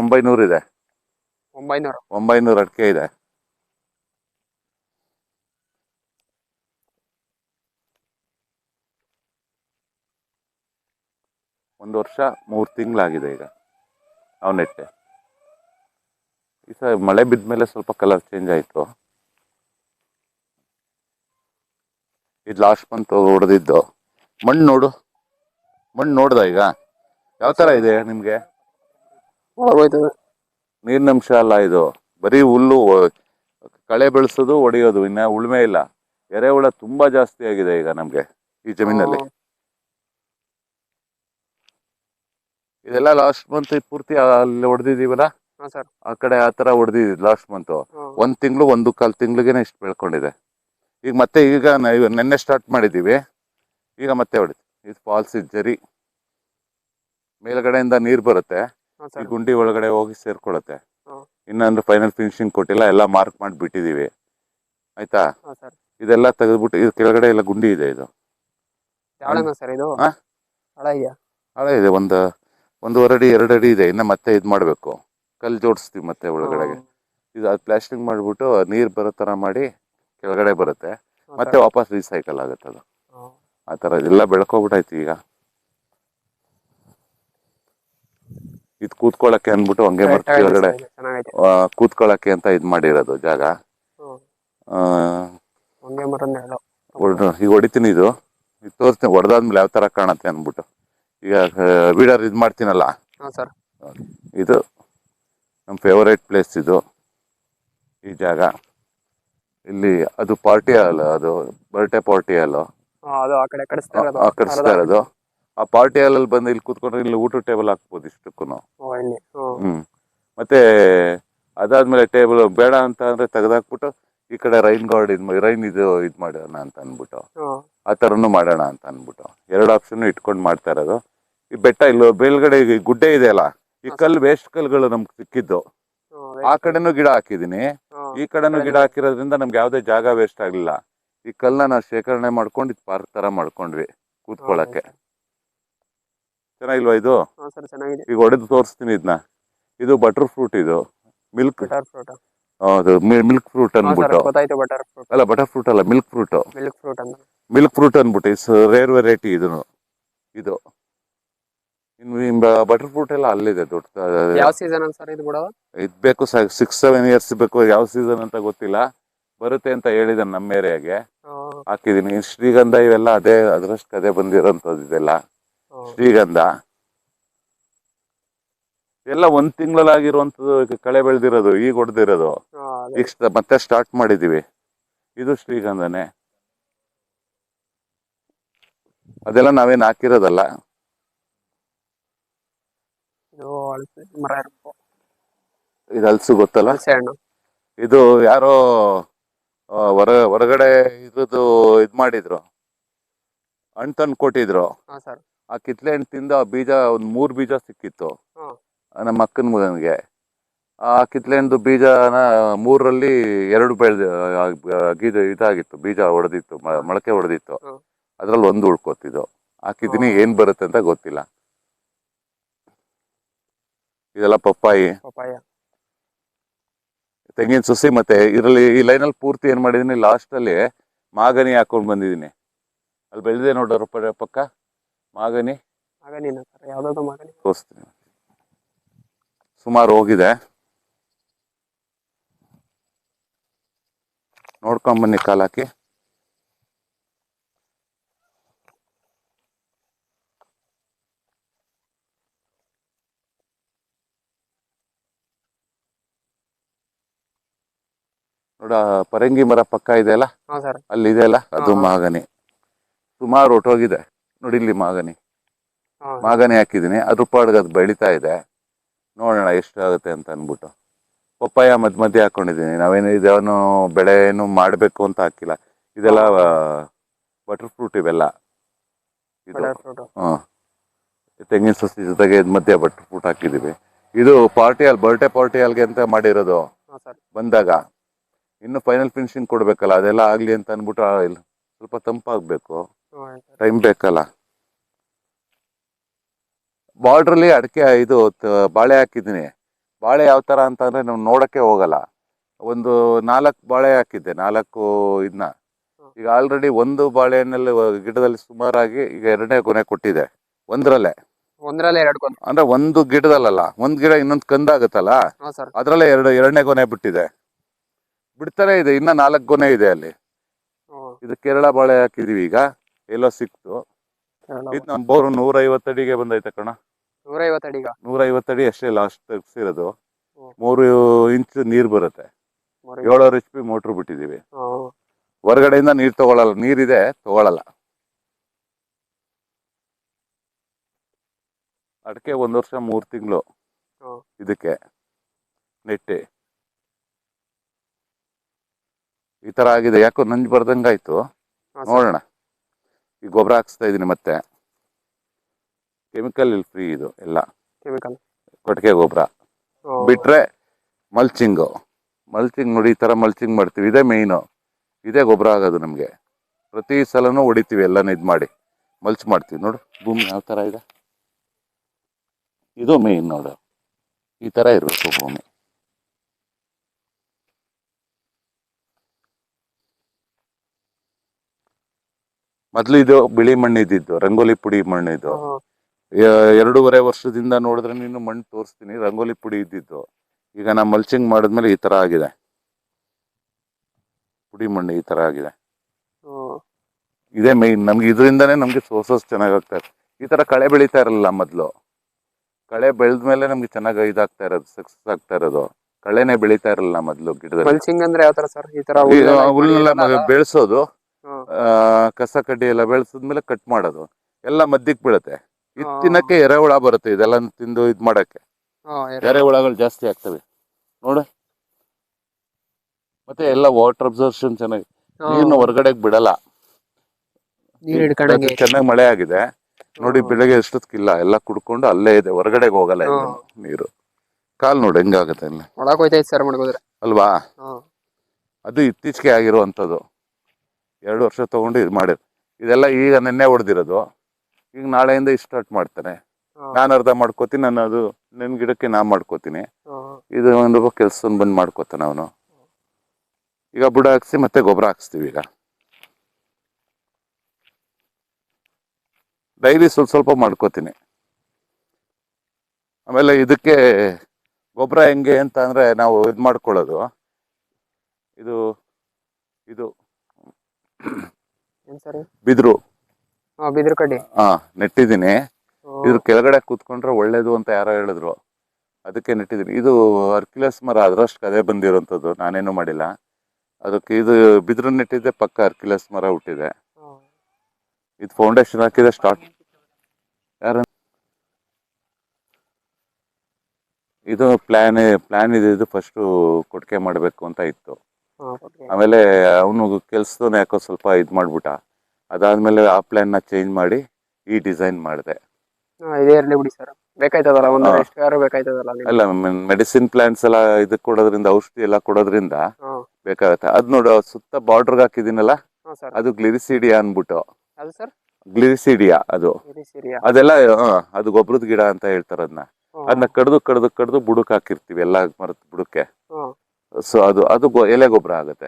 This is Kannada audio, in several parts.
ಒಂಬೈನೂರು ಇದೆ. ಒಂಬೈನೂರು. ಒಂಬೈನೂರು ಅಡಿಕೆ ಇದೆ. ಒಂದು ವರ್ಷ ಮೂರು ತಿಂಗಳಾಗಿದೆ ಈಗ ನಾವು ನೆಟ್ಟೆ. ಈ ಸರ್ ಮಳೆ ಬಿದ್ದ ಮೇಲೆ ಸ್ವಲ್ಪ ಕಲರ್ ಚೇಂಜ್ ಆಯಿತು. ಇದು ಲಾಸ್ಟ್ ಮಂತ್ ಹೊಡೆದಿದ್ದು. ಮಣ್ಣು ನೋಡು. ಮಣ್ಣು ನೋಡ್ದ ಈಗ? ಯಾವ ಥರ ಇದೆ ನಿಮಗೆ? ಹೋಗೋಯ್ತದೆ ನೀರಿನಂಶ ಅಲ್ಲ ಇದು. ಬರೀ ಹುಲ್ಲು ಕಳೆ ಬೆಳೆಸೋದು ಒಡೆಯೋದು ಇನ್ನ ಉಳ್ಮೆ ಇಲ್ಲ. ಎರೆಹುಳ ತುಂಬಾ ಜಾಸ್ತಿ ಆಗಿದೆ ಈಗ ನಮ್ಗೆ ಈ ಜಮೀನಲ್ಲಿ. ಇದೆಲ್ಲ ಲಾಸ್ಟ್ ಮಂತ್ ಪೂರ್ತಿ ಅಲ್ಲಿ ಹೊಡೆದಿದೀವಲ್ಲ ಆ ಕಡೆ ಆ ತರ ಹೊಡೆದಿದ್ ಲಾಸ್ಟ್ ಮಂತ್ ಒಂದ್ ತಿಂಗಳು ಒಂದು ಕಾಲ್ ತಿಂಗ್ಳಿಗೆನೆ ಇಷ್ಟು ಬೆಳ್ಕೊಂಡಿದೆ. ಈಗ ಮತ್ತೆ ಈಗ ನೆನ್ನೆ ಸ್ಟಾರ್ಟ್ ಮಾಡಿದೀವಿ ಈಗ ಮತ್ತೆ ಹೊಡಿತೀವಿ ಇದು ಫಾಲ್ಸ್ ಜರಿ. ಮೇಲ್ಗಡೆಯಿಂದ ನೀರ್ ಬರುತ್ತೆ. ಈ ಗುಂಡಿ ಒಳಗಡೆ ಹೋಗಿ ಸೇರ್ಕೊಳತ್ತೆ. ಇನ್ನೊಂದು ಫೈನಲ್ ಫಿನಿಶಿಂಗ್ ಕೊಟ್ಟಿಲ್ಲ ಎಲ್ಲ ಮಾರ್ಕ್ ಮಾಡಿ ಬಿಟ್ಟಿದೀವಿ ಆಯ್ತಾ ಇದೆಲ್ಲ ತೆಗೆದ್ಬಿಟ್ಟು ಇದು ಕೆಳಗಡೆ ಎಲ್ಲ ಗುಂಡಿ ಇದೆ ಇದು? ಹಳ ಇದೆ ಒಂದು ಒಂದೂವರೆ ಅಡಿ ಎರಡು ಅಡಿ ಇದೆ ಇನ್ನ ಮತ್ತೆ ಇದು ಮಾಡಬೇಕು. ಕಲ್ಲು ಜೋಡಿಸ್ತೀವಿ ಮತ್ತೆ ಒಳಗಡೆಗೆ. ಇದು ಅದು ಪ್ಲಾಸ್ಟಿಂಗ್ ಮಾಡಿಬಿಟ್ಟು ನೀರು ಬರೋ ಥರ ಮಾಡಿ ಕೆಳಗಡೆ ಬರುತ್ತೆ. ಮತ್ತೆ ವಾಪಸ್ ರೀಸೈಕಲ್ ಆಗುತ್ತೆ ಅದು. ಆ ಥರ ಇದೆಲ್ಲ ಬೆಳ್ಕೊಬಿಟ್ಟೈತಿ ಈಗ. ಇದು ಕೂತ್ಕೊಳ್ಳೋಕೆ ಅಂದ್ಬಿಟ್ಟು ಹಂಗೆ ಬರ್ತೀವಿ ಕೆಳಗಡೆ ಕೂತ್ಕೊಳ್ಳಕ್ಕೆ ಅಂತ ಇದು ಮಾಡಿರೋದು ಜಾಗ. ಈಗ ಹೊಡಿತೀನಿ ಇದು. ಈಗ ತೋರಿಸ್ತೀನಿ ಹೊಡೆದಾದ್ಮೇಲೆ ಯಾವ ತರ ಕಾಣತ್ತೆ ಅಂದ್ಬಿಟ್ಟು. ಈಗ ವೀಡರ್ ಇದು ಮಾಡ್ತೀನಲ್ಲ? ಇದು ನಮ್ಮ ಫೇವರೇಟ್ ಪ್ಲೇಸ್ ಇದು ಈ ಜಾಗ. ಇಲ್ಲಿ ಅದು ಪಾರ್ಟಿ ಅಲ್ಲ ಅದು ಬರ್ಡೇ ಪಾರ್ಟಿ ಹಾಲು. ಕಡಿಸ್ತಾ ಇರೋದು. ಆ ಪಾರ್ಟಿ ಹಾಲಲ್ಲಿ ಬಂದು ಇಲ್ಲಿ ಕೂತ್ಕೊಂಡ್ರೆ ಇಲ್ಲಿ ಊಟ ಟೇಬಲ್ ಹಾಕ್ಬೋದು ಇಷ್ಟಕ್ಕೂ ಹ್ಮ್. ಮತ್ತೆ ಅದಾದ್ಮೇಲೆ ಟೇಬಲ್ ಬೇಡ ಅಂತ ಅಂದ್ರೆ ತೆಗೆದಾಕ್ಬಿಟ್ಟು ಈ ಕಡೆ ರೈನ್ ಗಾರ್ಡ್ ಇದ್ ರೈನ್ ಇದು ಇದ್ ಮಾಡೋಣ ಅಂತ ಅನ್ಬಿಟ್ಟು ಆ ತರನು ಮಾಡೋಣ ಅಂತ ಅನ್ಬಿಟ್ಟು ಎರಡು ಆಪ್ಷನ್ ಇಟ್ಕೊಂಡು ಮಾಡ್ತಾ ಇರೋದು. ಈ ಬೆಟ್ಟ ಇಲ್ಲ ಮೇಲ್ಗಡೆ ಈ ಇದೆ ಅಲ್ಲ ಈ ಕಲ್ಲು ವೇಸ್ಟ್ ಕಲ್ಗಳು ನಮ್ಗೆ ಸಿಕ್ಕಿದ್ದು. ಆ ಕಡೆನೂ ಗಿಡ ಹಾಕಿದೀನಿ. ಈ ಕಡೆನೂ ಗಿಡ ಹಾಕಿರೋದ್ರಿಂದ ನಮ್ಗೆ ಯಾವುದೇ ಜಾಗ ವೇಸ್ಟ್ ಆಗ್ಲಿಲ್ಲ. ಈ ಕಲ್ಲನ್ನ ನಾವು ಶೇಖರಣೆ ಮಾಡ್ಕೊಂಡು ಇದು ಪಾರ್ಕ್ ತರ ಮಾಡ್ಕೊಂಡ್ವಿ ಕೂತ್ಕೊಳ್ಳಕ್ಕೆ ಚೆನ್ನಾಗಿಲ್ವಾ ಇದು? ಹಾ ಸರ್ ಚೆನ್ನಾಗಿದೆ. ಈಗ ಹೊಡೆದು ತೋರಿಸ್ತೀನಿ ಇದನ್ನ ಇದು ಬಟರ್ ಫ್ರೂಟ್ ಇದು. ಮಿಲ್ಕ್ ಬಟರ್ ಫ್ರೂಟ್ ಅದು ಮಿಲ್ಕ್ ಫ್ರೂಟ್ ಅನ್ಬಿಟ್ಟು ಗೊತ್ತಾಯ್ತು ಬಟರ್ ಫ್ರೂಟ್ ಅಲ್ಲ ಬಟರ್ ಫ್ರೂಟ್ ಅಲ್ಲ ಮಿಲ್ಕ್ ಫ್ರೂಟ್ ಮಿಲ್ಕ್ ಫ್ರೂಟ್ ಅಂತ ಮಿಲ್ಕ್ ಫ್ರೂಟ್ ಅನ್ಬಿಟ್ಟು ಇಸ್ ರೇರ್ ವೆರೈಟಿ ಇದನ್ನು. ಇದು. ಇನ್ನು ಬಟರ್ ಫ್ರೂಟ್ ಎಲ್ಲ ಅಲ್ಲಿದೆ ದೊಡ್ಡ ಯಾವ ಸೀಸನ್ ಅಂತ ಸರ್ ಇದು ಇದ್ ಬೇಕು ಸಿಕ್ಸ್ ಸೆವೆನ್ ಇಯರ್ಸ್ ಬೇಕು ಯಾವ ಸೀಸನ್ ಅಂತ ಗೊತ್ತಿಲ್ಲ. ಬರುತ್ತೆ ಅಂತ ಹೇಳಿದ ನಮ್ಮ ಏರಿಯಾಗೆ. ಹಾಕಿದೀನಿ. ಶ್ರೀಗಂಧ ಇವೆಲ್ಲ ಅದೇ ಅದ್ರಷ್ಟು ಅದೇ ಬಂದಿರೋಂಥದ್ದು ಇದೆಲ್ಲ. ಶ್ರೀಗಂಧ. ಎಲ್ಲ ಒಂದ್ ತಿಂಗಳಾಗಿರುವಂತದ್ದು ಕಳೆ ಬೆಳೆದಿರೋದು ಈಗ ಹೊಡೆದಿರೋದು ಈಗ ಮತ್ತೆ ಸ್ಟಾರ್ಟ್ ಮಾಡಿದೀವಿ. ಇದು ಶ್ರೀಗಂಧನೆ. ಅದೆಲ್ಲ ನಾವೇನ್ ಹಾಕಿರೋದಲ್ಲ. ಇದು ಹಲ್ಸು ಗೊತ್ತಲ್ಲ? ಇದು ಯಾರೋ ಹೊರ ಹೊರಗಡೆ ಇದ್ರದ್ದು ಇದ್ ಮಾಡಿದ್ರು. ಹಣ್ ತಂದು ಕೊಟ್ಟಿದ್ರು ಆ ಕಿತ್ಲೆ ಹಣ್ಣು ತಿಂದು ಆ ಬೀಜ ಒಂದ್ ಮೂರ್ ಬೀಜ ಸಿಕ್ಕಿತ್ತು. ನಮ್ಮ ಅಕ್ಕನ ಮಗನಿಗೆ. ಆ ಕಿತ್ಲೆ ಹಣ್ಣು ಬೀಜನ ಮೂರರಲ್ಲಿ ಎರಡು ಬೆಳೆದ ಗೀಜ ಇದಾಗಿತ್ತು ಬೀಜ ಹೊಡೆದಿತ್ತು ಮೊಳಕೆ ಹೊಡೆದಿತ್ತು. ಅದ್ರಲ್ಲಿ ಒಂದು ಉಳ್ಕೋತಿದ್ದು. ಹಾಕಿದ್ದೀನಿ ಏನ್ ಬರುತ್ತೆ ಅಂತ ಗೊತ್ತಿಲ್ಲ. ಇದೆಲ್ಲ ಪಪ್ಪಾಯಿ. ಪಪಾಯ ತೆಂಗಿನ ಸುಸಿ ಮತ್ತೆ ಇದರಲ್ಲಿ ಈ ಲೈನಲ್ಲಿ ಪೂರ್ತಿ ಏನ್ ಮಾಡಿದೀನಿ ಲಾಸ್ಟ್ ಅಲ್ಲಿ ಮಾಗನಿ ಹಾಕೊಂಡ್ ಬಂದಿದ್ದೀನಿ ಅಲ್ಲಿ ಬೆಳೆದಿದೆ ನೋಡೋರು ಪಕ್ಕ. ಮಾಗನಿ? ಮಗನಿನ ಸರ್ ಯಾವ್ದಾದ್ರು ಮಗನಿ? ತೋರಿಸ್ತೀನಿ. ಸುಮಾರು ಹೋಗಿದೆ. ನೋಡ್ಕೊಂಡ್ ಬನ್ನಿ ಕಾಲಾಕಿ ನೋಡ ಪರಂಗಿ ಮರ ಪಕ್ಕ ಇದೆಯಲ್ಲ? ಹಾ ಸರ್. ಅಲ್ಲಿ ಇದೆಯಲ್ಲ? ಅದು. ಮಾಗನಿ. ಸುಮಾರು ಒಟ್ಟೋಗಿದೆ ನೋಡಿ ಇಲ್ಲಿ ಮಾಗನಿ. ಹಾ. ಮಾಗನಿ ಹಾಕಿದೀನಿ ಅದ್ರ ಪಾಡ್ಗೆ ಅದು ಬೆಳೀತಾ ಇದೆ. ನೋಡೋಣ ಎಷ್ಟಾಗುತ್ತೆ ಅಂತ ಅಂದ್ಬಿಟ್ಟು. ಪಪ್ಪಾಯ ಮಧ್ಯ ಮಧ್ಯೆ ಹಾಕೊಂಡಿದ್ದೀನಿ. ನಾವೇನು ಇದೇನು ಬೆಳೆ ಏನು ಮಾಡಬೇಕು ಅಂತ ಹಾಕಿಲ್ಲ. ಇದೆಲ್ಲ ಬಟರ್ ಫ್ರೂಟ್ ಇವೆಲ್ಲ. ಇದು. ಹ್ಮ್. ತೆಂಗಿನ ಸಸಿ ಜೊತೆಗೆ ಇದು ಮಧ್ಯೆ ಬಟರ್ ಫ್ರೂಟ್ ಹಾಕಿದೀವಿ ಇದು ಪಾರ್ಟಿ ಹಾಲ್ ಬರ್ಡೇ ಪಾರ್ಟಿ ಹಾಲ್ಗೆ ಅಂತ ಮಾಡಿರೋದು. ಹಾ ಬಂದಾಗ. ಇನ್ನು ಫೈನಲ್ ಫಿನಿಶಿಂಗ್ ಕೊಡಬೇಕಲ್ಲ ಅದೆಲ್ಲ ಆಗ್ಲಿ ಅಂತ ಅಂದ್ಬಿಟ್ಟು ಸ್ವಲ್ಪ ತಂಪಾಗ್ಬೇಕು. ಟೈಮ್ ಬೇಕಲ್ಲ ಬಾರ್ಡ್ರಲ್ಲಿ ಅಡಿಕೆ ಇದು ಬಾಳೆ ಹಾಕಿದ್ದೀನಿ. ಬಾಳೆ ಯಾವ ಥರ ಅಂತಂದರೆ ನಾವು ನೋಡೋಕ್ಕೆ ಹೋಗಲ್ಲ. ಒಂದು ನಾಲ್ಕು ಬಾಳೆ ಹಾಕಿದ್ದೆ ನಾಲ್ಕು ಇದನ್ನ ಈಗ ಆಲ್ರೆಡಿ ಒಂದು ಬಾಳೆಹಣ್ಣಲ್ಲಿ ಗಿಡದಲ್ಲಿ ಸುಮಾರಾಗಿ ಈಗ ಎರಡನೇ ಕೊನೆ ಕೊಟ್ಟಿದೆ ಒಂದರಲ್ಲೇ. ಒಂದರಲ್ಲೇ ಎರಡು ಕೊನೆ ಅಂದ್ರೆ ಒಂದು ಗಿಡದಲ್ಲಲ್ಲ ಒಂದು ಗಿಡ ಇನ್ನೊಂದು ಕಂದಾಗುತ್ತಲ್ಲ? ಅದರಲ್ಲೇ ಎರಡು ಎರಡನೇ ಕೊನೆ ಬಿಟ್ಟಿದೆ. ಬಿಡ್ತಾನೆ ಇದೆ ಇನ್ನ ನಾಲ್ಕು ಕೊನೆ ಇದೆ ಅಲ್ಲಿ. ಇದು ಕೇರಳ ಬಾಳೆ ಹಾಕಿದೀವಿ ಈಗ. ಎಲ್ಲೋ ಸಿಕ್ತು. ಇದು ನಮ್ಮ ಬೋರು ನೂರೈವತ್ತು ಅಡಿಗೆ ಬಂದೈತೆ ಕಣ. ನೂರೈವತ್ತು ಅಡಿಗ? ನೂರೈವತ್ತು ಅಡಿ ಅಷ್ಟೇ ಲಾಸ್ಟ್ ತೆಗ್ಸಿರೋದು ಹ್ಮ್. ಮೂರು ಇಂಚ್ ನೀರು ಬರುತ್ತೆ. ಏಳೂರು ಎಚ್ ಪಿ ಮೋಟ್ರ್ ಬಿಟ್ಟಿದೀವಿ ಹೊರಗಡೆಯಿಂದ ನೀರು ತಗೊಳಲ್ಲ. ನೀರಿದೆ ತಗೊಳಲ್ಲ. ಅಡಿಕೆ ಒಂದ್ ವರ್ಷ ಮೂರ್ ತಿಂಗಳು ಇದಕ್ಕೆ ನೆಟ್ಟಿ. ಈ ತರ ಆಗಿದೆ. ಯಾಕೋ ನಂಜ್ ಬರ್ದಂಗಾಯ್ತು. ನೋಡೋಣ. ಈ ಗೊಬ್ಬರ ಹಾಕ್ಸ್ತಾ ಇದ್ದೀನಿ ಮತ್ತೆ. ಕೆಮಿಕಲ್ ಇಲ್ಲಿ ಫ್ರೀ ಇದು ಎಲ್ಲ. ಕೆಮಿಕಲ್ ಕೊಟ್ಟಿಗೆ ಗೊಬ್ಬರ. ಬಿಟ್ರೆ ಮಲ್ಚಿಂಗು ಮಲ್ಚಿಂಗ್ ನೋಡಿ ಈ ಥರ ಮಲ್ಚಿಂಗ್ ಮಾಡ್ತೀವಿ. ಇದೇ ಮೇಯ್ನು ಇದೇ ಗೊಬ್ಬರ ಆಗೋದು ನಮಗೆ. ಪ್ರತಿ ಸಲನೂ ಹೊಡಿತೀವಿ ಎಲ್ಲನೂ ಇದು ಮಾಡಿ. ಮಲ್ಚ್ ಮಾಡ್ತೀವಿ ನೋಡು. ಭೂಮಿ ಯಾವ ಥರ ಇದೆ? ಇದು ಮೇಯ್ನ್ ನೋಡು. ಈ ಥರ ಇರಬೇಕು ಭೂಮಿ. ಮೊದಲು ಇದು ಬಿಳಿ ಮಣ್ಣು ಇದ್ದಿದ್ದು ರಂಗೋಲಿ ಪುಡಿ ಮಣ್ಣು ಇದು ಎರಡೂವರೆ ವರ್ಷದಿಂದ ನೋಡಿದ್ರೆ ನೀನು ಮಣ್ಣು ತೋರಿಸ್ತೀನಿ ರಂಗೋಲಿ ಪುಡಿ ಇದ್ದಿದ್ದು. ಈಗ ನಾ ಮಲ್ಚಿಂಗ್ ಮಾಡಿದ್ಮೇಲೆ ಈ ತರ ಆಗಿದೆ. ಪುಡಿ ಮಣ್ಣು ಈ ತರ ಆಗಿದೆ. ಇದೇ ಮೈನ್ ನಮ್ಗೆ ಇದರಿಂದಾನೇ ನಮ್ಗೆ ಸೋರ್ಸಸ್ ಚೆನ್ನಾಗಿ ಆಗ್ತಾ ಇದೆ ಈ ತರ ಕಳೆ ಬೆಳೀತಾ ಇರಲ್ಲ ಮೊದಲು. ಕಳೆ ಬೆಳೆದ್ಮೇಲೆ ನಮ್ಗೆ ಚೆನ್ನಾಗಿ ಇದಾಗ್ತಾ ಇರೋದು ಸಕ್ಸಸ್ ಆಗ್ತಾ ಇರೋದು. ಕಳೆನೆ ಬೆಳೀತಾ ಇರಲ್ಲ ಮೊದಲು ಗಿಡದಲ್ಲಿ. ಮಲ್ಚಿಂಗ್ ಅಂದ್ರೆ ಯಾವ ತರ ಸರ್? ಈ ತರ ಹುಲ್ಲೆಲ್ಲ? ಬೆಳೆಸೋದು. ಕಸ ಕಡ್ಡಿ ಎಲ್ಲ ಬೆಳೆಸಿದ್ಮೇಲೆ ಕಟ್ ಮಾಡೋದು. ಎಲ್ಲ ಮಧ್ಯಕ್ಕೆ ಬೀಳುತ್ತೆ. ಇದು. ತಿನ್ನಕ್ಕೆ ಎರೆಹುಳ ಬರುತ್ತೆ. ಇದೆಲ್ಲ ತಿಂದು ಇದ್ ಮಾಡಕ್ಕೆ. ಎರೆಹುಳಗಳು ಜಾಸ್ತಿ ಆಗ್ತವೆ. ನೋಡು. ಮತ್ತೆ ಎಲ್ಲ ವಾಟರ್ ಅಬ್ಸರ್ಷನ್ ಚೆನ್ನಾಗಿ ನೀರ್ನ ಹೊರಗಡೆಗೆ ಬಿಡಲ್ಲ. ಚೆನ್ನಾಗಿ ಮಳೆ ಆಗಿದೆ. ನೋಡಿ ಬೆಳಗ್ಗೆ ಎಷ್ಟೊತ್ತಿಲ್ಲ ಎಲ್ಲ ಕುಡ್ಕೊಂಡು ಅಲ್ಲೇ ಇದೆ. ಹೊರಗಡೆ ಹೋಗಲ್ಲ ನೀರು. ಕಾಲ್ ನೋಡಿ ಹೆಂಗಾಗತ್ತೆ ಅಲ್ಲಿ? ಅಲ್ವಾ? ಅದು ಇತ್ತೀಚೆಗೆ ಆಗಿರುವಂಥದ್ದು. ಎರಡು ವರ್ಷ ತಗೊಂಡು ಇದು ಮಾಡಿದ್ರು ಇದೆಲ್ಲ ಈಗ ನೆನ್ನೆ ಹೊಡೆದಿರೋದು. ಈಗ ನಾಳೆಯಿಂದ ಸ್ಟಾರ್ಟ್ ಮಾಡ್ತಾನೆ. ನಾನು ಅರ್ಧ ಮಾಡ್ಕೋತೀನಿ ನಾನು ಅದು ನಿನ್ನ ಗಿಡಕ್ಕೆ ನಾನು ಮಾಡ್ಕೋತೀನಿ. ಇದು ಒಂದು ಕೆಲಸ ಬಂದು ಮಾಡ್ಕೋತಾನೆ ಅವನು. ಈಗ ಬುಡ ಹಾಕ್ಸಿ ಮತ್ತೆ ಗೊಬ್ಬರ ಹಾಕ್ಸ್ತೀವಿ ಈಗ. ಡೈಲಿ ಸ್ವಲ್ಪ ಸ್ವಲ್ಪ ಮಾಡ್ಕೋತೀನಿ. ಆಮೇಲೆ ಇದಕ್ಕೆ ಗೊಬ್ಬರ ಹೆಂಗೆ ಅಂತ ಅಂದರೆ ನಾವು ಇದು ಮಾಡ್ಕೊಳ್ಳೋದು. ಇದು ಇದು ಬಿದಿರು. ಹಾ ಬಿದಿರು ಕಡ್ಡಿ. ಹಾ ನೆಟ್ಟಿದ್ದೀನಿ. ಇದ್ರ ಕೆಳಗಡೆ ಕೂತ್ಕೊಂಡ್ರೆ ಒಳ್ಳೇದು ಅಂತ ಯಾರೋ ಹೇಳಿದ್ರು. ಅದಕ್ಕೆ ನೆಟ್ಟಿದ್ದೀನಿ. ಇದು ಅರ್ಕಿಲಸ್ ಮರ ಅದರಷ್ಟು ಕದೆ ಬಂದಿರೋಂಥದ್ದು. ನಾನೇನು ಮಾಡಿಲ್ಲ. ಅದಕ್ಕೆ ಇದು ಬಿದ್ರು ನೆಟ್ಟಿದ್ದೆ ಪಕ್ಕ ಅರ್ಕಿಲಸ್ ಮರ ಹುಟ್ಟಿದೆ. ಇದು ಫೌಂಡೇಶನ್ ಹಾಕಿದೆ ಸ್ಟಾರ್ಟ್ ಯಾರು ಇದು ಪ್ಲಾನ್ ಪ್ಲಾನ್ ಇದೆ. ಇದು ಫಸ್ಟು ಕೊಟ್ಟಿಗೆ ಮಾಡಬೇಕು ಅಂತ ಇತ್ತು. ಆಮೇಲೆ ಅವನು ಕೆಲ್ಸದವನು ಯಾಕೋ ಸ್ವಲ್ಪ ಇದು ಮಾಡ್ಬಿಟ್ಟ. ಅದಾದ್ಮೇಲೆ ಆ ಪ್ಲಾನ್ನ ಚೇಂಜ್ ಮಾಡಿ ಈ ಡಿಸೈನ್ ಮಾಡಿದೆ. ಹಾ, ಇದೇ ಇರ್ಲಿ ಬಿಡಿ ಸರ್ ಬೇಕಾಯ್ತದಲ್ಲ ಒಂದು ಹಾ. ಎಷ್ಟು ಯಾರು ಬೇಕಾಯ್ತದಲ್ಲ ನಿಮ್ಗೆ? ಅಲ್ಲ ಮೆಡಿಸಿನ್ ಪ್ಲಾಂಟ್ಸ್ ಎಲ್ಲ ಇದಕ್ಕೆ ಕೊಡೋದ್ರಿಂದ ಔಷಧಿ ಎಲ್ಲ ಕೊಡೋದ್ರಿಂದ ಬೇಕಾಗತ್ತೆ. ಅದ್ ನೋಡು ಸುತ್ತ ಬಾರ್ಡರ್ ಹಾಕಿದ್ದೀನಲ್ಲ ಹಾ ಸರ್ ಅದು ಗ್ಲಿರಿಸಿಡಿಯಾ ಅನ್ಬಿಟ್ಟು. ಅದು ಸರ್ ಗ್ಲಿರಿಸಿಡಿಯಾ ಅದು. ಸಿರಿಯಾ ಅದೆಲ್ಲ ಆ, ಅದು ಗೊಬ್ಬರದ ಗಿಡ ಅಂತ ಹೇಳ್ತಾರ ಅದನ್ನ ಅದನ್ನ ಕಡ್ದು ಕಡ್ದು ಕಡ್ದು ಬುಡಕ್ ಹಾಕಿರ್ತೀವಿ ಎಲ್ಲ ಮರದ ಬುಡಕ್ಕೆ. ಸೊ ಅದು ಅದು ಗೊ- ಎಲೆ ಗೊಬ್ಬರ ಆಗುತ್ತೆ.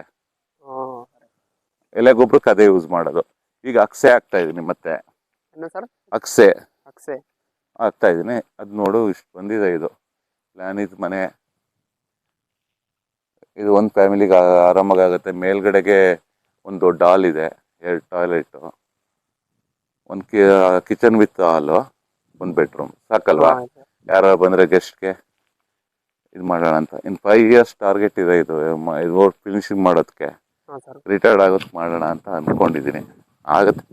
ಎಲೆ ಗೊಬ್ಬರಕ್ಕೆ ಅದೇ ಯೂಸ್ ಮಾಡೋದು. ಈಗ ಅಕ್ಸೆ ಆಗ್ತಾ ಇದೀನಿ ಮತ್ತೆ. ಅಕ್ಸೆ. ಅಕ್ಸೆ. ಆಗ್ತಾ ಇದೀನಿ. ಅದು ನೋಡು ಇಷ್ಟು ಬಂದಿದೆ ಇದು. ಪ್ಲಾನ್ ಇದು ಮನೆ. ಇದು ಒಂದು ಫ್ಯಾಮಿಲಿಗೆ ಆರಾಮಾಗಿ ಆಗುತ್ತೆ. ಮೇಲ್ಗಡೆಗೆ ಒಂದು ದೊಡ್ಡ ಹಾಲ್ ಇದೆ. ಎರಡು ಟಾಯ್ಲೆಟ್ ಒಂದು ಕಿಚನ್ ವಿತ್ ಹಾಲು ಒಂದು ಬೆಡ್ರೂಮ್ ಸಾಕಲ್ವಾ. ಯಾರು ಬಂದರೆ ಗೆಸ್ಟ್ಗೆ ಇದು ಮಾಡೋಣ ಅಂತ. ಇನ್ ಫೈವ್ ಇಯರ್ಸ್ ಟಾರ್ಗೆಟ್ ಇದೆ ಇದು. ಮ- ಇದು ಫಿನಿಶಿಂಗ್ ಮಾಡೋದಕ್ಕೆ ಹಾ ಸರ್. ರಿಟೈರ್ಡ್ ಆಗೋದು ಮಾಡೋಣ ಅಂತ ಅಂದ್ಕೊಂಡಿದ್ದೀನಿ ಆಗುತ್ತೆ.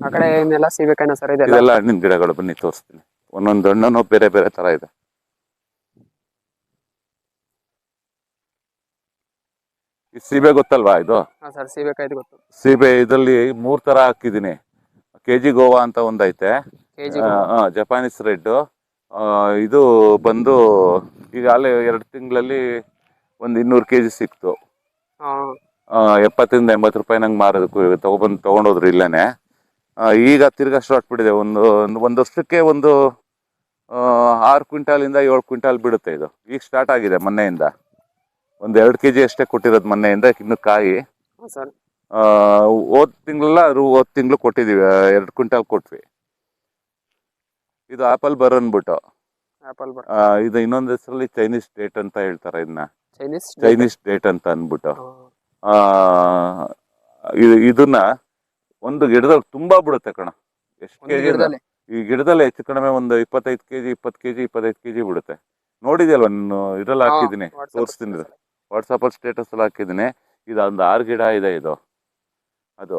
ಆ ಕಡೆ ಇನ್ನೆಲ್ಲ ಸೀಬೇಕಾಯ್ನ ಸರ್ ಇದೆಲ್ಲ? ಇದೆಲ್ಲ ಹಣ್ಣಿನ ಗಿಡಗಳು ಬನ್ನಿ ತೋರಿಸ್ತೀನಿ. ಒಂದೊಂದು ಹಣ್ಣು ಬೇರೆ ಬೇರೆ ತರ ಇದೆ. ಈ ಸೀಬೆ ಗೊತ್ತಲ್ವಾ ಇದು? ಹಾ ಸರ್ ಸೀಬೇಕಾಯ್ತು ಗೊತ್ತು. ಸೀಬೆ ಇದರಲ್ಲಿ ಮೂರ್ ತರ ಹಾಕಿದೀನಿ. ಕೆ ಜಿ ಗೋವಾ ಅಂತ ಒಂದೈತೆ. ಕೆಜಿ ಜಪಾನೀಸ್ ರೆಡ್ ಇದು ಬಂದು ಈಗ ಅಲ್ಲೇ ಎರಡು ತಿಂಗಳಲ್ಲಿ ಒಂದು ಇನ್ನೂರು ಕೆ ಜಿ ಸಿಕ್ತು. ಎಪ್ಪತ್ತರಿಂದ ಎಂಬತ್ತು ರೂಪಾಯಿ ನಂಗೆ ಮಾರೋದಕ್ಕೂ ತಗೊಬಂದು ತೊಗೊಂಡೋದ್ರು ಇಲ್ಲೇ ಈಗ ತಿರ್ಗಾ ಸ್ಟಾರ್ಟ್ ಬಿಟ್ಟಿದೆ. ಒಂದು ಒಂದು- ಒಂದು ವರ್ಷಕ್ಕೆ ಒಂದು ಆರು ಕ್ವಿಂಟಾಲಿಂದ ಏಳು ಕ್ವಿಂಟಾಲ್ ಬಿಡುತ್ತೆ ಇದು. ಈಗ ಸ್ಟಾರ್ಟ್ ಆಗಿದೆ ಮೊನ್ನೆಯಿಂದ. ಒಂದು ಎರಡು ಕೆ ಜಿ ಅಷ್ಟೇ ಕೊಟ್ಟಿರೋದು ಮೊನ್ನೆಯಿಂದ ಇನ್ನು ಕಾಯಿ. ಹೋದ ತಿಂಗಳೆಲ್ಲ ಅದು ಹೋದ್ ತಿಂಗಳು ಕೊಟ್ಟಿದ್ದೀವಿ ಎರಡು ಕ್ವಿಂಟಾಲ್ ಕೊಟ್ವಿ. ಇದು ಆಪಲ್ ಬರ್ ಅನ್ಬಿಟ್ಟು. ಆಪಲ್ ಬರ್. ಆ, ಇದು ಇನ್ನೊಂದ್ ಹೆಸರಲ್ಲಿ ಚೈನೀಸ್ ಡೇಟ್ ಅಂತ ಹೇಳ್ತಾರೆ ಇದನ್ನ ಚೈನೀಸ್ ಚೈನೀಸ್ ಡೇಟ್ ಅಂತ ಅನ್ಬಿಟ್ಟು. ಆ, ಇದು ಇದನ್ನ ಒಂದು ಗಿಡದಲ್ಲಿ ತುಂಬಾ ಬಿಡುತ್ತೆ ಕಣ. ಎಷ್ಟು ಒಂದು ಕೆಜಿ ಗಿಡದಲ್ಲಿ. ಈ ಗಿಡದಲ್ಲಿ ಹೆಚ್ಚು ಕಡಿಮೆ ಒಂದು ಇಪ್ಪತ್ತೈದು ಕೆಜಿ ಇಪ್ಪತ್ತು ಕೆಜಿ ಇಪ್ಪತ್ತೈದು ಕೆಜಿ ಬಿಡುತ್ತೆ. ನೋಡಿದ್ಯಲ್ವ ನಾನು? ಇದ್ರಲ್ಲಿ ಹಾಕಿದ್ದೀನಿ ತೋರಿಸ್ತೀನಿ. ವಾಟ್ಸಪ್ಪಲ್ಲಿ ಸ್ಟೇಟಸ್ ಅಲ್ಲಿ ಹಾಕಿದ್ದೀನಿ. ಇದು ಒಂದು ಆರು ಗಿಡ ಇದೆ ಇದು. ಅದು.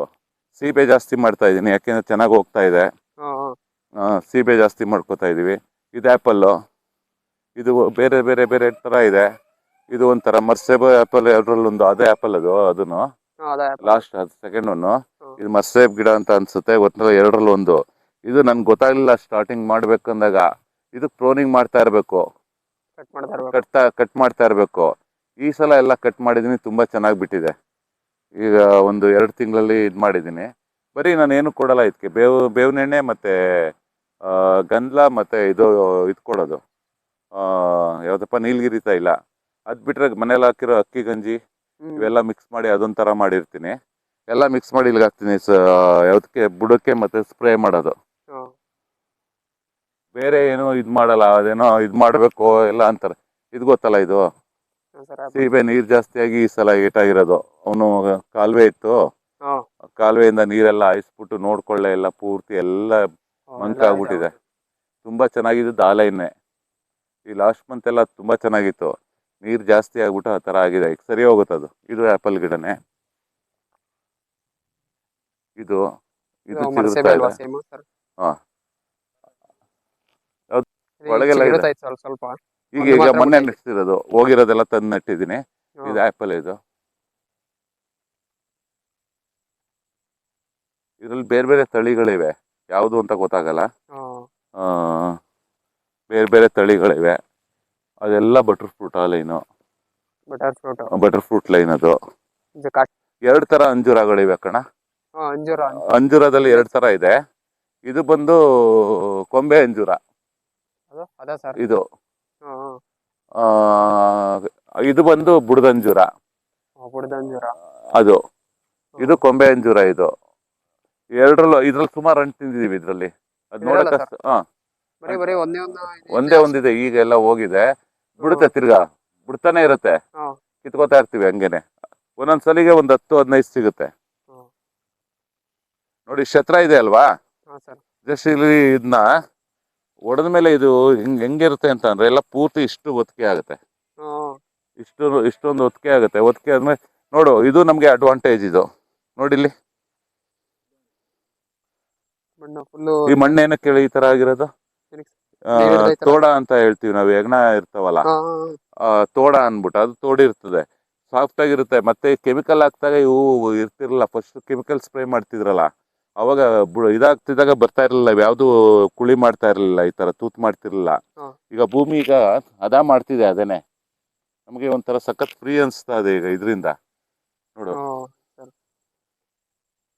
ಸೀಬೆ ಜಾಸ್ತಿ ಮಾಡ್ತಾ ಇದ್ದೀನಿ ಯಾಕೆಂದ್ರೆ ಚೆನ್ನಾಗಿ ಹೋಗ್ತಾ ಇದೆ. ಹಾಂ ಹಾಂ. ಆ, ಸೀಬೆ ಜಾಸ್ತಿ ಮಾಡ್ಕೋತಾ ಇದೀವಿ. ಇದು ಆ್ಯಪಲ್ಲು ಇದು ಬೇರೆ ಬೇರೆ ಬೇರೆ ಥರ ಇದೆ. ಇದು ಒಂಥರ ಮರ್ಸೇಬ ಆ್ಯಪಲ್ ಎರಡರಲ್ಲೊಂದು ಅದೇ ಆ್ಯಪಲ್ ಅದು ಅದನ್ನು. ಲಾಸ್ಟ್ ಅದು ಸೆಕೆಂಡ್ ಒನ್ನು ಇದು ಮರ್ಸೇಬ್ ಗಿಡ ಅಂತ ಅನ್ಸುತ್ತೆ ಒಟ್ಟು ಎರಡರಲ್ಲಿ ಒಂದು ಇದು ನನ್ಗೆ ಗೊತ್ತಾಗಲಿಲ್ಲ ಸ್ಟಾರ್ಟಿಂಗ್ ಮಾಡ್ಬೇಕಂದಾಗ. ಇದು ಪ್ರೋನಿಂಗ್ ಮಾಡ್ತಾ ಇರಬೇಕು. ಕಟ್ ಮಾಡ್ತಾ ಇರ್ಬೇಕು. ಕಟ್ತಾ ಕಟ್ ಮಾಡ್ತಾ ಇರಬೇಕು. ಈ ಸಲ ಎಲ್ಲ ಕಟ್ ಮಾಡಿದ್ದೀನಿ ತುಂಬ ಚೆನ್ನಾಗಿ ಬಿಟ್ಟಿದೆ. ಈಗ ಒಂದು ಎರಡು ತಿಂಗಳಲ್ಲಿ ಇದು ಮಾಡಿದ್ದೀನಿ ಬರೀ ನಾನು ಏನು ಕೊಡಲ್ಲ ಇದಕ್ಕೆ. ಬೇವು ಬೇವಿನೆಣ್ಣೆ ಮತ್ತು ಗಂಧ ಮತ್ತು ಇದು ಇದು ಕೊಡೋದು. ಯಾವುದಪ್ಪ ನೀಲಗಿರಿ ತೈಲ ಅದು ಬಿಟ್ಟರೆ ಮನೇಲಿ ಹಾಕಿರೋ ಅಕ್ಕಿ ಗಂಜಿ. ಇವೆಲ್ಲ ಮಿಕ್ಸ್ ಮಾಡಿ ಅದೊಂಥರ ಮಾಡಿರ್ತೀನಿ. ಎಲ್ಲ ಮಿಕ್ಸ್ ಮಾಡಿ ಇಲ್ಲಿಗೆ ಹಾಕ್ತೀನಿ. ಸ ಯಾವುದಕ್ಕೆ ಬುಡಕ್ಕೆ ಮತ್ತು ಸ್ಪ್ರೇ ಮಾಡೋದು. ಬೇರೆ ಏನೋ ಇದು ಮಾಡಲ್ಲ. ಅದೇನೋ ಇದು ಮಾಡಬೇಕು ಎಲ್ಲ ಅಂತಾರೆ. ಇದು ಗೊತ್ತಲ್ಲ ಇದು? ಸೀಬೆ ನೀರು ಜಾಸ್ತಿಯಾಗಿ ಈ ಸಲ ಏಟಾಗಿರೋದು ಅವನು ಕಾಲುವೆ ಇತ್ತು. ಕಾಲುವೆಯಿಂದ ನೀರೆಲ್ಲ ಹಾಯಿಸ್ಬಿಟ್ಟು ನೋಡ್ಕೊಳ್ಳೆ ಎಲ್ಲ ಪೂರ್ತಿ ಎಲ್ಲ ಮಂಕ ಆಗ್ಬಿಟ್ಟಿದೆ. ತುಂಬಾ ಚೆನ್ನಾಗಿದ್ದು ಆಲೈನೆ ಈ ಲಾಸ್ಟ್ ಮಂತ್ ಎಲ್ಲ ತುಂಬಾ ಚೆನ್ನಾಗಿತ್ತು. ನೀರು ಜಾಸ್ತಿ ಆಗ್ಬಿಟ್ಟು ಆ ತರ ಆಗಿದೆ. ಈಗ ಸರಿ ಹೋಗುತ್ತೆ ಅದು. ಇದು ಆಪಲ್ ಗಿಡನೇ. ಇದು ಇದು ಒಳಗೆಲ್ಲ ಈಗ ಈಗ ಮೊನ್ನೆ. ನೆಟ್ಟಿರೋದು ಹೋಗಿರೋದೆಲ್ಲ ತಂದು ನೆಟ್ಟಿದ್ದೀನಿ ಇದು ಆ್ಯಪಲ್ ಇದು. ಇದರಲ್ಲಿ ಬೇರೆ ಬೇರೆ ತಳಿಗಳಿವೆ. ಯಾವುದು ಅಂತ ಗೊತ್ತಾಗಲ್ಲ. ಬೇರೆ ಬೇರೆ ತಳಿಗಳಿವೆ. ಅದೆಲ್ಲ ಬಟರ್ ಫ್ರೂಟ್ ಆ line butter fruit butter fruit line ಅದು. ಎರಡು ತರ ಅಂಜೂರಗಳಿವೆ ಕಣ. ಅಂಜೂರ. ಅಂಜೂರದಲ್ಲಿ ಎರಡು ತರ ಇದೆ. ಇದು ಬಂದು ಕೊಂಬೆ ಅಂಜೂರ. ಇದು. ಇದು ಬಂದು ಬುಡದಂಜೂರ. ಅದು. ಇದು ಕೊಂಬೆ ಅಂಜೂರ ಇದು. ಎರಡರಲ್ಲೂ ಇದ್ರಲ್ಲಿ ಸುಮಾರು ಹಣ್ಣು ತಿಂದಿದೀವಿ ಇದ್ರಲ್ಲಿ. ಅದ್ ನೋಡಕ್ ಹಾ. ಬರೀ ಬರೀ ಒಂದೇ ಒಂದು. ಒಂದೇ ಒಂದಿದೆ ಈಗ ಎಲ್ಲ ಹೋಗಿದೆ. ಬಿಡುತ್ತೆ ತಿರ್ಗಾ. ಬಿಡ್ತಾನೆ ಇರುತ್ತೆ. ಕಿತ್ಕೋತಾ ಇರ್ತೀವಿ ಹಂಗೇನೆ. ಒಂದೊಂದ್ ಸಲಿಗೆ ಒಂದ್ ಹತ್ತು ಹದಿನೈದು ಸಿಗುತ್ತೆ. ನೋಡಿ ಶತ್ರ ಇದೆ ಅಲ್ವಾ? ಜಸ್ಟ್ ಇಲ್ಲಿ ಇದನ್ನ ಒಡೆದ ಮೇಲೆ ಇದು ಹೆಂಗ್ ಹೆಂಗಿರುತ್ತೆ ಅಂತ ಅಂದ್ರೆ ಎಲ್ಲ ಪೂರ್ತಿ ಇಷ್ಟು ಒತ್ತಿಗೆ ಆಗುತ್ತೆ. ಇಷ್ಟು ಇಷ್ಟೊಂದು ಒತ್ತಿಗೆ ಆಗುತ್ತೆ. ಒತ್ತಿಗೆ ಆದ್ಮೇಲೆ ನೋಡು ಇದು ನಮಗೆ ಅಡ್ವಾಂಟೇಜ್ ಇದು. ನೋಡಿಲ್ಲಿ? ಮಣ್ಣು ಫುಲ್ಲು ಈ ಮಣ್ಣು ಏನಕ್ಕೆ ಹೇಳಿ ಈ ತರ ಆಗಿರೋದು? ಆ, ತೋಡ ಅಂತ ಹೇಳ್ತೀವಿ ನಾವು ಹೆಗ್ಣ ಇರ್ತಾವಲ್ಲ. ಆ, ತೋಡ ಅನ್ಬಿಟ್ಟು ಅದು ತೋಡಿರ್ತದೆ. ಸಾಫ್ಟ್ ಆಗಿರುತ್ತೆ. ಮತ್ತೆ ಕೆಮಿಕಲ್ ಹಾಕ್ದಾಗ ಇವು ಇರ್ತಿರಲ್ಲ ಫಸ್ಟ್ ಕೆಮಿಕಲ್ ಸ್ಪ್ರೇ ಮಾಡ್ತಿದ್ರಲ್ಲ ಅವಾಗ ಇದಾಗ್ತಿದಾಗ ಇದಾಗ್ತಿದ್ದಾಗ ಬರ್ತಾ ಇರಲಿಲ್ಲ ಯಾವುದು ಕುಳಿ ಮಾಡ್ತಾ ಇರಲಿಲ್ಲ ಈ ತರ ತೂತ್ ಮಾಡ್ತಿರ್ಲಿಲ್ಲ. ಹಾ. ಈಗ ಭೂಮಿ ಈಗ ಅದ ಮಾಡ್ತಿದೆ ಅದೇನೆ ನಮಗೆ ಒಂಥರ ಸಖತ್ ಫ್ರೀ ಅನ್ಸ್ತಾ ಇದೆ ಈಗ ಇದರಿಂದ. ನೋಡು.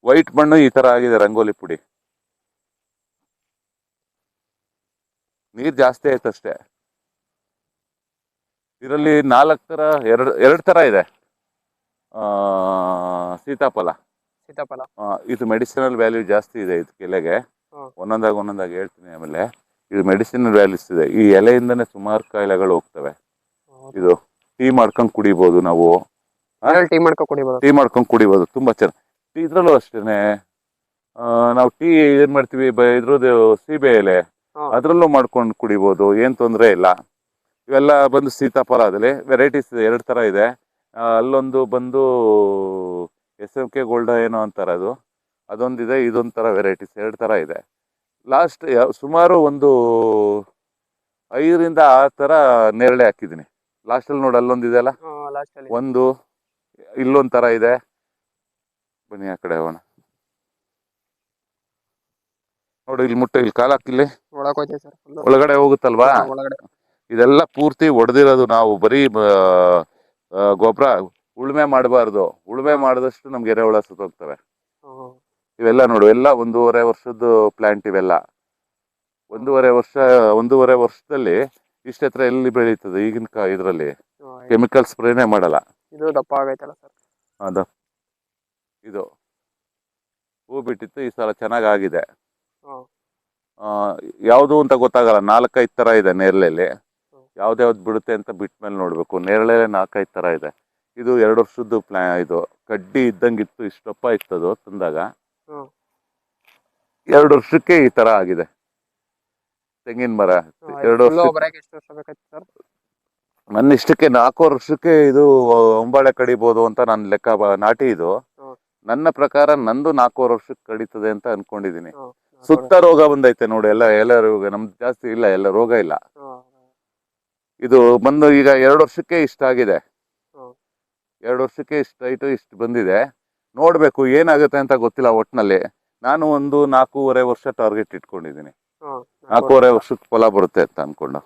ವೈಟ್ ಮಣ್ಣು ಈ ತರ ಆಗಿದೆ ರಂಗೋಲಿ ಪುಡಿ. ನೀರ್ ಜಾಸ್ತಿ ಆಯ್ತಷ್ಟೇ ಇದರಲ್ಲಿ ನಾಲ್ಕು ತರ ಎರಡು ಎರಡು ತರ ಇದೆ. ಆ, ಸೀತಾಫಲ. ಸೀತಾಫಲ. ಇದು ಮೆಡಿಸಿನಲ್ ವ್ಯಾಲ್ಯೂ ಜಾಸ್ತಿ ಇದೆ ಇದು ಎಲೆಗೆ. ಒಂದೊಂದಾಗಿ ಒಂದೊಂದಾಗಿ ಹೇಳ್ತೀನಿ ಆಮೇಲೆ. ಇದು ಮೆಡಿಸಿನಲ್ ವ್ಯಾಲ್ಯೂಸ್ ಇದೆ. ಈ ಎಲೆಯಿಂದನೇ ಸುಮಾರು ಕಾಯಿಲೆಗಳು ಹೋಗ್ತವೆ. ಇದು ಟೀ ಮಾಡ್ಕೊಂಡು ಕುಡಿಬೋದು ನಾವು. ಟೀ ಮಾಡ್ಕೊಂಡು ಕುಡಿಬೋದು. ಟೀ ಮಾಡ್ಕೊಂಡು ಕುಡಿಬೋದು. ತುಂಬಾ ಚೆನ್ನಾಗಿ. ಟೀ ಇದ್ರಲ್ಲೂ ಅಷ್ಟೇನೆ. ಆ, ನಾವು ಟೀ ಏನ್ ಮಾಡ್ತೀವಿ? ಇದ್ರದ್ದು ಸೀಬೆ ಎಲೆ. ಅದ್ರಲ್ಲೂ ಮಾಡ್ಕೊಂಡು ಕುಡಿಬೋದು ಏನು ತೊಂದರೆ ಇಲ್ಲ. ಇವೆಲ್ಲ ಬಂದು ಸೀತಾಫಲ ಅದಲ್ಲಿ ವೆರೈಟೀಸ್ ಎರಡು ತರ ಇದೆ. ಅಲ್ಲೊಂದು ಬಂದು ಎಸ್ ಎಂ ಕೆ ಗೋಲ್ಡ ಏನೋ ಅಂತಾರೆ ಅದು. ಅದೊಂದಿದೆ ಇದೊಂಥರ ವೆರೈಟೀಸ್ ಎರಡು ಥರ ಇದೆ. ಲಾಸ್ಟ್ ಸುಮಾರು ಒಂದು ಐದರಿಂದ ಆ ಥರ ನೇರಳೆ ಹಾಕಿದ್ದೀನಿ. ಲಾಸ್ಟಲ್ಲಿ ನೋಡಿ ಅಲ್ಲೊಂದಿದೆ ಅಲ್ಲ? ಲಾಸ್ಟಲ್ಲಿ ಒಂದು ಇಲ್ಲೊಂದು ತರ ಇದೆ. ಬನ್ನಿ ಆ ಕಡೆ ಹೋಗೋಣ. ನೋಡಿ ಇಲ್ಲಿ ಮುಟ್ಟ ಇಲ್ಲಿ ಕಾಲ್ ಹಾಕಿಲ್ಲಿ ಒಳಗೆ ಸರ್ ಒಳಗಡೆ ಹೋಗುತ್ತಲ್ವಾ? ಒಳಗಡೆ. ಇದೆಲ್ಲ ಪೂರ್ತಿ ಒಡೆದಿರೋದು ನಾವು ಬರೀ ಗೊಬ್ಬರ ಉಳುಮೆ ಮಾಡಬಾರ್ದು. ಉಳುಮೆ ಮಾಡಿದಷ್ಟು ನಮ್ಗೆ ಎರೆಹುಳ ಸುತ್ತೋಗ್ತವೆ. ಇವೆಲ್ಲ ನೋಡು ಎಲ್ಲ ಒಂದೂವರೆ ವರ್ಷದ ಪ್ಲಾಂಟ್ ಇವೆಲ್ಲ. ಒಂದೂವರೆ ವರ್ಷ ಒಂದೂವರೆ ವರ್ಷದಲ್ಲಿ ಇಷ್ಟ ಹತ್ರ ಎಲ್ಲಿ ಬೆಳೀತದೆ ಈಗಿನ ಕಾ ಇದರಲ್ಲಿ? ಕೆಮಿಕಲ್ ಸ್ಪ್ರೇನೇ ಮಾಡಲ್ಲ. ಇದು ದಪ್ಪ ಆಗೈತಲ್ಲ ಸರ್. ಅದು ಇದು ಹೂ ಬಿಟ್ಟಿತ್ತು ಈ ಸಲ ಚೆನ್ನಾಗಿ ಆಗಿದೆ ಯಾವುದು ಅಂತ ಗೊತ್ತಾಗಲ್ಲ. ನಾಲ್ಕೈದು ಥರ ಇದೆ ನೇರಳೆಲಿ. ಯಾವ್ದ್ಯಾವ್ದು ಬಿಡುತ್ತೆ ಅಂತ ಬಿಟ್ಟ ಮೇಲೆ ನೋಡಬೇಕು. ನೇರಳೆ ನಾಲ್ಕೈದು ಥರ ಇದೆ. ಇದು ಎರಡು ವರ್ಷದ್ದು ಪ್ಲಾ ಇದು ಕಡ್ಡಿ ಇದ್ದಂಗಿತ್ತು ಇಷ್ಟಪ್ಪ ಇತ್ತದು ತಂದಾಗ. ಎರಡು ವರ್ಷಕ್ಕೆ ಈ ತರ ಆಗಿದೆ. ತೆಂಗಿನ ಮರ. ಎರಡು ವರ್ಷ ನನ್ನ ಇಷ್ಟಕ್ಕೆ ನಾಲ್ಕು ವರ್ಷಕ್ಕೆ ಇದು ಒಂಬಾಳೆ ಕಡಿಬೋದು ಅಂತ ನನ್ನ ಲೆಕ್ಕ ನಾಟಿ ಇದು. ನನ್ನ ಪ್ರಕಾರ ನಂದು ನಾಲ್ಕೂವರೆ ವರ್ಷಕ್ಕೆ ಕಡಿತದೆ ಅಂತ ಅನ್ಕೊಂಡಿದೀನಿ. ಸುತ್ತ ರೋಗ ಬಂದೈತೆ ನೋಡಿ ಎಲ್ಲ ಎಲ್ಲ ರೋಗ ನಮ್ದು ಜಾಸ್ತಿ ಇಲ್ಲ ಎಲ್ಲ ರೋಗ ಇಲ್ಲ. ಇದು ಬಂದು ಈಗ ಎರಡು ವರ್ಷಕ್ಕೆ ಇಷ್ಟ ಆಗಿದೆ. ಎರಡು ವರ್ಷಕ್ಕೆ ಇಷ್ಟ ಆಯ್ತು ಇಷ್ಟು ಬಂದಿದೆ. ನೋಡ್ಬೇಕು ಏನಾಗುತ್ತೆ ಅಂತ ಗೊತ್ತಿಲ್ಲ ಒಟ್ನಲ್ಲಿ. ನಾನು ಒಂದು ನಾಲ್ಕೂವರೆ ವರ್ಷ ಟಾರ್ಗೆಟ್ ಇಟ್ಕೊಂಡಿದ್ದೀನಿ. ನಾಲ್ಕೂವರೆ ವರ್ಷಕ್ಕೆ ಫಲ ಬರುತ್ತೆ ಅಂತ ಅನ್ಕೊಂಡು.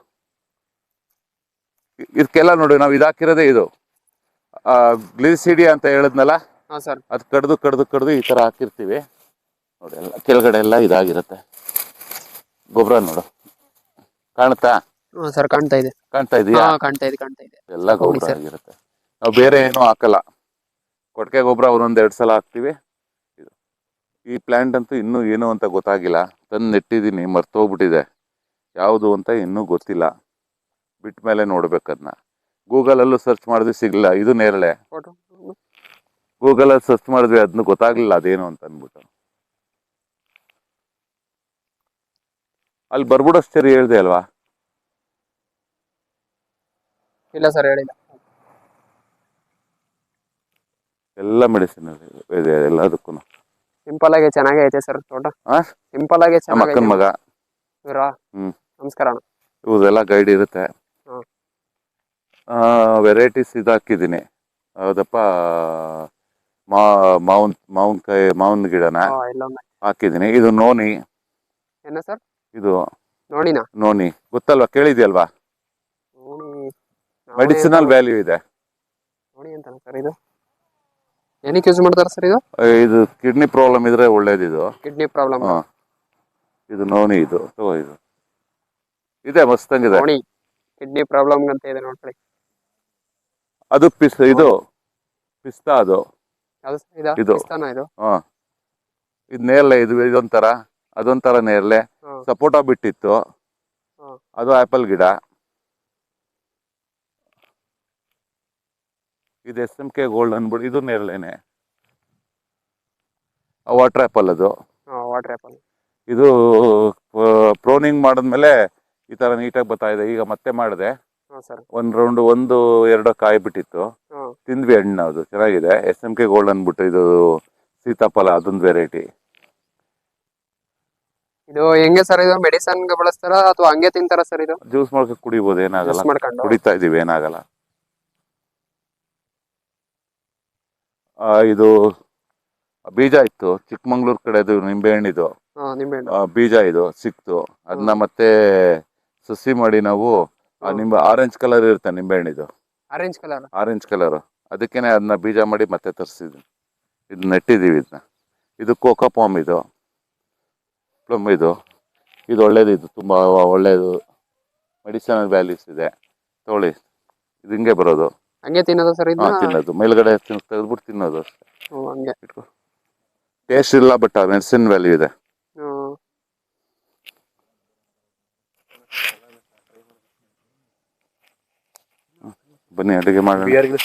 ಇದಕ್ಕೆಲ್ಲ ನೋಡಿ ನಾವು ಇದಾಕಿರೋದೇ ಇದು. ಗ್ಲಿಸಿಡಿ ಅಂತ ಹೇಳಿದ್ನಲ್ಲ? ಅದು ಕಡ್ದು ಕಡ್ದು ಕಡ್ದು ಈ ತರ ಹಾಕಿರ್ತೀವಿ. ನೋಡಿ ಎಲ್ಲ ಕೆಳಗಡೆ ಎಲ್ಲ ಇದಾಗಿರುತ್ತೆ. ಗೊಬ್ಬರ ನೋಡು. ಕಾಣುತ್ತಾ ಹಾ ಸರ್ ಕಾಣ್ತಾ ಇದೆ. ಕಾಣ್ತಾ ಇದೆಯಾ? ಹಾ ಕಾಣ್ತಾ ಇದೆ ಕಾಣ್ತಾ ಇದೆ. ಎಲ್ಲ ಗೊಬ್ಬರ ಆಗಿರುತ್ತೆ. ನಾವು ಬೇರೆ ಏನೂ ಹಾಕಲ್ಲ. ಕೊಟ್ಟಿಗೆ ಗೊಬ್ಬರ ಒಂದೊಂದು ಎರಡು ಸಲ ಹಾಕ್ತಿವಿ. ಇದು ಈ ಪ್ಲ್ಯಾಂಟ್ ಅಂತೂ ಇನ್ನೂ ಏನು ಅಂತ ಗೊತ್ತಾಗಿಲ್ಲ. ತಂದು ನೆಟ್ಟಿದ್ದೀನಿ ಮರ್ತೋಗ್ಬಿಟ್ಟಿದೆ. ಯಾವುದು ಅಂತ ಇನ್ನೂ ಗೊತ್ತಿಲ್ಲ. ಬಿಟ್ಟ ಮೇಲೆ ನೋಡ್ಬೇಕು ಅದನ್ನ ಗೂಗಲಲ್ಲೂ ಸರ್ಚ್ ಮಾಡಿದ್ವಿ ಸಿಗಲಿಲ್ಲ. ಇದು ನೇರಳೆ. ಗೂಗಲ್ ಗೂಗಲಲ್ಲಿ ಸರ್ಚ್ ಮಾಡಿದ್ವಿ ಅದನ್ನ ಗೊತ್ತಾಗ್ಲಿಲ್ಲ ಅದೇನು ಅಂತ ಅಂದ್ಬಿಟ್ಟು. ಅಲ್ಲಿ ಬರ್ಬಿಡೋಷ್ಟು ಹೇಳ್ದೆ ಅಲ್ವಾ? ಇಲ್ಲ ಸರ್ ಹೇಳಿಲ್ಲ. ಎಲ್ಲ ಮೆಡಿಸಿನ್ ಇದೆ ಎಲ್ಲದಕ್ಕೂ ಸಿಂಪಲ್ ಆಗಿ ಚೆನ್ನಾಗೇ ಐತೆ ಸರ್ ತೋಟ. ಆ? ಸಿಂಪಲ್ ಆಗಿ ನಮ್ಮ ಅಕ್ಕನ ಮಗ. ಇವರಾ? ಹ್ಮ್. ನಮಸ್ಕಾರ ಅಣ್ಣ. ಇವ್ರದೆಲ್ಲ ಗೈಡ್ ಇರುತ್ತೆ. ಹ್ಮ್. ವೆರೈಟೀಸ್ ಇದಾಕಿದ್ದೀನಿ. ಹೌದಪ್ಪ ಮಾ ಮಾವಿನ ಮಾವಿನಕಾಯಿ ಮಾವಿನ ಗಿಡನ ಹಾ ಹಾಕಿದ್ದೀನಿ. ಇದು ನೋನಿ. ಏನ ಸರ್? ಇದು ನೋಡಿನಾ ನೋನಿ ಗೊತ್ತಲ್ವಾ? ಕೇಳಿದ್ಯಲ್ವಾ? ನೋಡಿ ಮೆಡಿಸಿನಲ್ ವ್ಯಾಲ್ಯೂ ಇದೆ. ನೋಡಿ ಅಂತ ಸರ್ ಇದು? ಏನಕ್ಕೆ ಯೂಸ್ ಮಾಡ್ತಾರೆ ಸರ್ ಇದು? ಇದು ಕಿಡ್ನಿ ಪ್ರಾಬ್ಲಮ್ ಇದ್ರೆ ಒಳ್ಳೇದು ಇದು. ಕಿಡ್ನಿ ಪ್ರಾಬ್ಲಮ್ ಇದು ನೋನಿ ಇದು. ತಗೋ ಇದು. ಇದೆ ಮಸ್ತಂಗಿದೆ ನೋಡಿ ಕಿಡ್ನಿ ಪ್ರಾಬ್ಲಮ್ ಅಂತ ಇದೆ ನೋಡ್ಕೊಳ್ಳಿ ಅದು ಪಿಸ್ ಇದು. ಪಿಸ್ತಾ ಅದು. ಇದು? ಇದು. ಇದು? ನೇರಳೆ ಇದು ಇದೊಂಥರ. ಅದೊಂಥರ ನೇರಳೆ. ಸಪೋಟ ಬಿಟ್ಟಿತ್ತು. ಅದು ಆಪಲ್ ಗಿಡ. ಇದು ಎಸ್ ಎಂ ಕೆ ಗೋಲ್ಡ್ ಅನ್ಬಿಟ್ಟು ಇದು ನೇರಳೆನೆ. ವಾಟರ್ ಆಪಲ್ ಅದು. ವಾಟರ್ ಆಪಲ್ ಇದು ಪ್ರೋನಿಂಗ್ ಮಾಡಿದ್ಮೇಲೆ ಈ ತರ ನೀಟಾಗಿ ಬರ್ತಾ ಇದೆ. ಈಗ ಮತ್ತೆ ಮಾಡಿದೆ. ಒಂದ್ ರೌಂಡ್ ಒಂದು ಎರಡು ಕಾಯಿ ಬಿಟ್ಟಿತ್ತು. ತಿಂದ್ವಿ ಹಣ್ಣು ಅದು ಚೆನ್ನಾಗಿದೆ. ಎಸ್ ಎಂ ಕೆ ಗೋಲ್ಡ್ ಅನ್ಬಿಟ್ಟು ಇದು ಸೀತಾಫಲ ಅದೊಂದು ವೆರೈಟಿ. ಇದು ಹೆಂಗೆ ಸರ್ ಇದು? ಮೆಡಿಸನ್ ಬಳಸ್ತಾರ ಅಥವಾ ಹಂಗೆ ತಿಂತಾರ ಸರ್ ಇದು? ಜ್ಯೂಸ್ ಮಾಡ್ಕೊಂಡು ಕುಡಿಬಹುದು ಏನಾಗಲ್ಲ. ಮಾಡ್ಕೊಂಡು. ಕುಡಿತಾ ಇದೀವಿ ಏನಾಗಲ್ಲ. ಆ, ಇದು ಬೀಜ ಇತ್ತು ಚಿಕ್ಕಮಂಗ್ಳೂರ್ ಕಡೆದು ನಿಂಬೆ ಹಣ್ಣಿದು ಹಾ ನಿಂಬೆಹಣ್ಣು. ಆ, ಬೀಜ ಇದು ಸಿಕ್ತು. ಅದನ್ನ ಮತ್ತೆ ಸಸಿ ಮಾಡಿ ನಾವು ಆ ನಿಂಬೆ ಆರೆಂಜ್ ಕಲರ್ ಇರುತ್ತೆ ನಿಂಬೆ ಹಣ್ಣಿದು ಆರೆಂಜ್ ಕಲರ್ ಆರೆಂಜ್ ಕಲರ್ ಅದಕ್ಕೇನೆ ಅದನ್ನ ಬೀಜ ಮಾಡಿ ಮತ್ತೆ ತರಿಸಿದ್ವಿ. ಇದು ನೆಟ್ಟಿದೀವಿ ಇದನ್ನ ಇದು ಕೋಕೋ ಪಾಮ್ ಇದು. ಪ್ಲಮ್ ಇದು. ಇದು ಒಳ್ಳೇದು ಇದು ತುಂಬ ಒಳ್ಳೆಯದು ಮೆಡಿಸಿನಲ್ ವ್ಯಾಲ್ಯೂಸ್ ಇದೆ. ತಗೊಳ್ಳಿ. ಇದು ಹಿಂಗೆ ಬರೋದು. ಹಂಗೆ ತಿನ್ನೋದು ಸರ್ ಹಾ ಇದನ್ನ ತಿನ್ನೋದು. ಮೇಲ್ಗಡೆ ತೆಗೆದ್ಬಿಟ್ಟು ತಿನ್ನೋದು ಅಷ್ಟೇ. ಹಂಗೆ. ಟೇಸ್ಟ್ ಇಲ್ಲ ಬಟ್ ಮೆಡಿಸಿನ್ ವ್ಯಾಲ್ಯೂ ಇದೆ. ಹ್ಮ್. ಬನ್ನಿ ಅಡುಗೆ ಮಾಡೋಣ. ಬಿಯರ್ಗೆ